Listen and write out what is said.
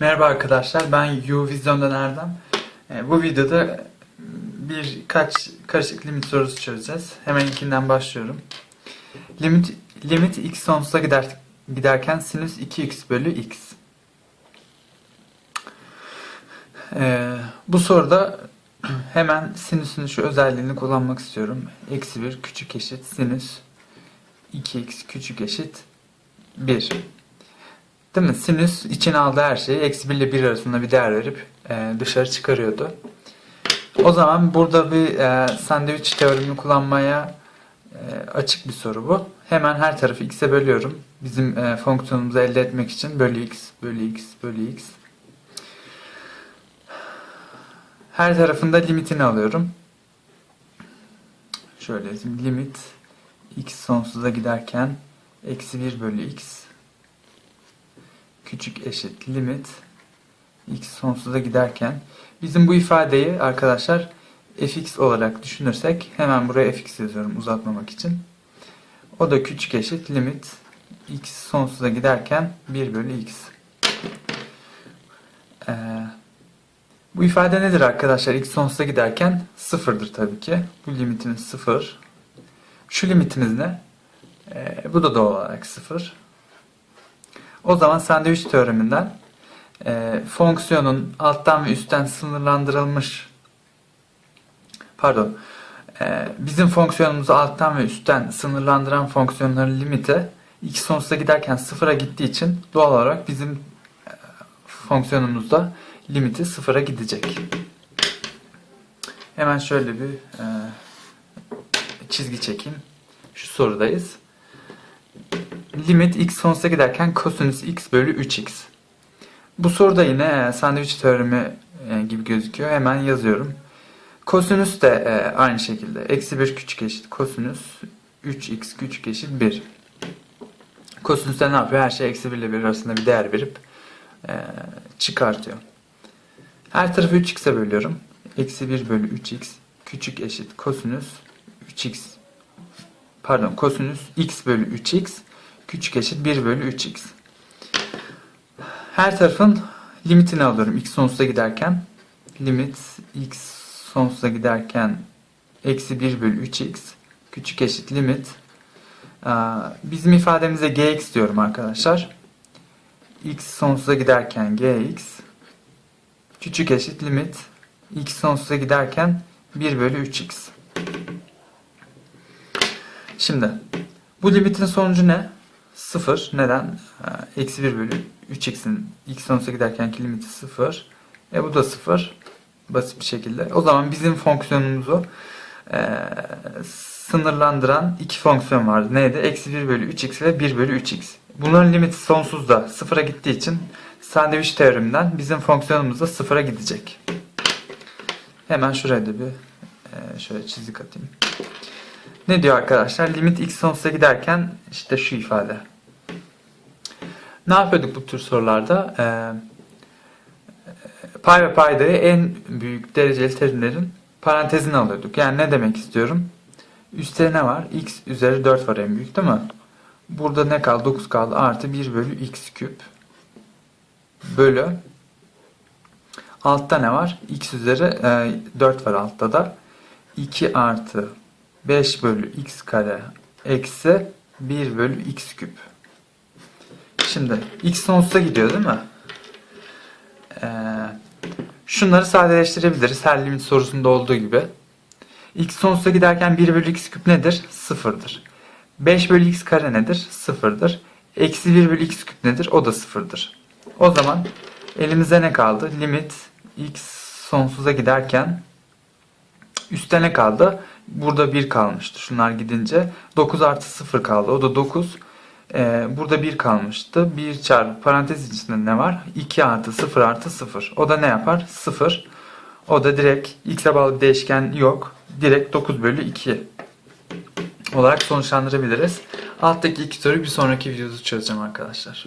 Merhaba arkadaşlar, ben U-Vizyon'dan Erdem. Ee, Bu videoda birkaç karışık limit sorusu çözeceğiz. Hemen ilkinden başlıyorum. Limit, limit x sonsuza gider, giderken sinüs 2x bölü x. Ee, bu soruda hemen sinüsün şu özelliğini kullanmak istiyorum. Eksi 1 küçük eşit sinüs 2x küçük eşit 1. Değil mi? Sinüs içine aldığı her şeyi eksi 1 ile 1 arasında bir değer verip e, dışarı çıkarıyordu. O zaman burada bir e, sandviç teoremini kullanmaya e, açık bir soru bu. Hemen her tarafı x'e bölüyorum. Bizim e, fonksiyonumuzu elde etmek için bölü x, bölü x, bölü x. Her tarafında limitini alıyorum. Şöyle yazayım. Limit x sonsuza giderken eksi 1 bölü x küçük eşit limit x sonsuza giderken bizim bu ifadeyi arkadaşlar fx olarak düşünürsek hemen buraya fx yazıyorum uzatmamak için. O da küçük eşit limit x sonsuza giderken 1 bölü x. Ee, bu ifade nedir arkadaşlar? x sonsuza giderken sıfırdır tabii ki. Bu limitimiz sıfır. Şu limitimiz ne? Ee, bu da doğal olarak sıfır. O zaman sandviç teoreminden e, fonksiyonun alttan ve üstten sınırlandırılmış pardon e, bizim fonksiyonumuzu alttan ve üstten sınırlandıran fonksiyonların limiti x sonsuza giderken sıfıra gittiği için doğal olarak bizim e, fonksiyonumuzda limiti sıfıra gidecek. Hemen şöyle bir e, çizgi çekeyim. Şu sorudayız. Limit x sonsuza giderken kosinüs x bölü 3x. Bu soruda yine e, sandviç teoremi e, gibi gözüküyor. Hemen yazıyorum. Kosinüs de e, aynı şekilde. Eksi 1 küçük eşit kosinüs 3x küçük eşit 1. Kosinüs de ne yapıyor? Her şey eksi 1 ile 1 arasında bir değer verip çıkartıyor. Her tarafı 3x'e bölüyorum. Eksi 1 bölü 3x küçük eşit kosinüs 3x pardon kosinüs x bölü 3x küçük eşit 1 bölü 3x. Her tarafın limitini alıyorum x sonsuza giderken. Limit x sonsuza giderken eksi 1 bölü 3x küçük eşit limit. Bizim ifademize gx diyorum arkadaşlar. x sonsuza giderken gx küçük eşit limit x sonsuza giderken 1 bölü 3x. Şimdi bu limitin sonucu ne? 0. Neden? Eksi 1 bölü 3x'in x sonsuza giderkenki limiti 0. E bu da 0. Basit bir şekilde. O zaman bizim fonksiyonumuzu e, sınırlandıran iki fonksiyon vardı. Neydi? Eksi 1 bölü 3x ve 1 bölü 3x. Bunların limiti sonsuz da sıfıra gittiği için sandviç teoreminden bizim fonksiyonumuz da sıfıra gidecek. Hemen şuraya da bir e, şöyle çizik atayım. Ne diyor arkadaşlar? Limit x sonsuza giderken işte şu ifade. Ne yapıyorduk bu tür sorularda? Ee, pay ve paydayı en büyük dereceli terimlerin parantezine alıyorduk. Yani ne demek istiyorum? Üstte ne var? x üzeri 4 var en büyük değil mi? Burada ne kaldı? 9 kaldı. Artı 1 bölü x küp. Bölü. Altta ne var? x üzeri e, 4 var altta da. 2 artı 5 bölü x kare eksi 1 bölü x küp. Şimdi x sonsuza gidiyor değil mi? Ee, şunları sadeleştirebiliriz. Her limit sorusunda olduğu gibi. x sonsuza giderken 1 bölü x küp nedir? Sıfırdır. 5 bölü x kare nedir? Sıfırdır. Eksi 1 bölü x küp nedir? O da sıfırdır. O zaman elimize ne kaldı? Limit x sonsuza giderken üstte ne kaldı? Burada 1 kalmıştı. Şunlar gidince 9 artı 0 kaldı. O da 9. Ee, burada 1 kalmıştı. 1 çarpı parantez içinde ne var? 2 artı 0 artı 0. O da ne yapar? 0. O da direkt x'e bağlı bir değişken yok. Direkt 9 bölü 2 olarak sonuçlandırabiliriz. Alttaki iki soruyu bir sonraki videoda çözeceğim arkadaşlar.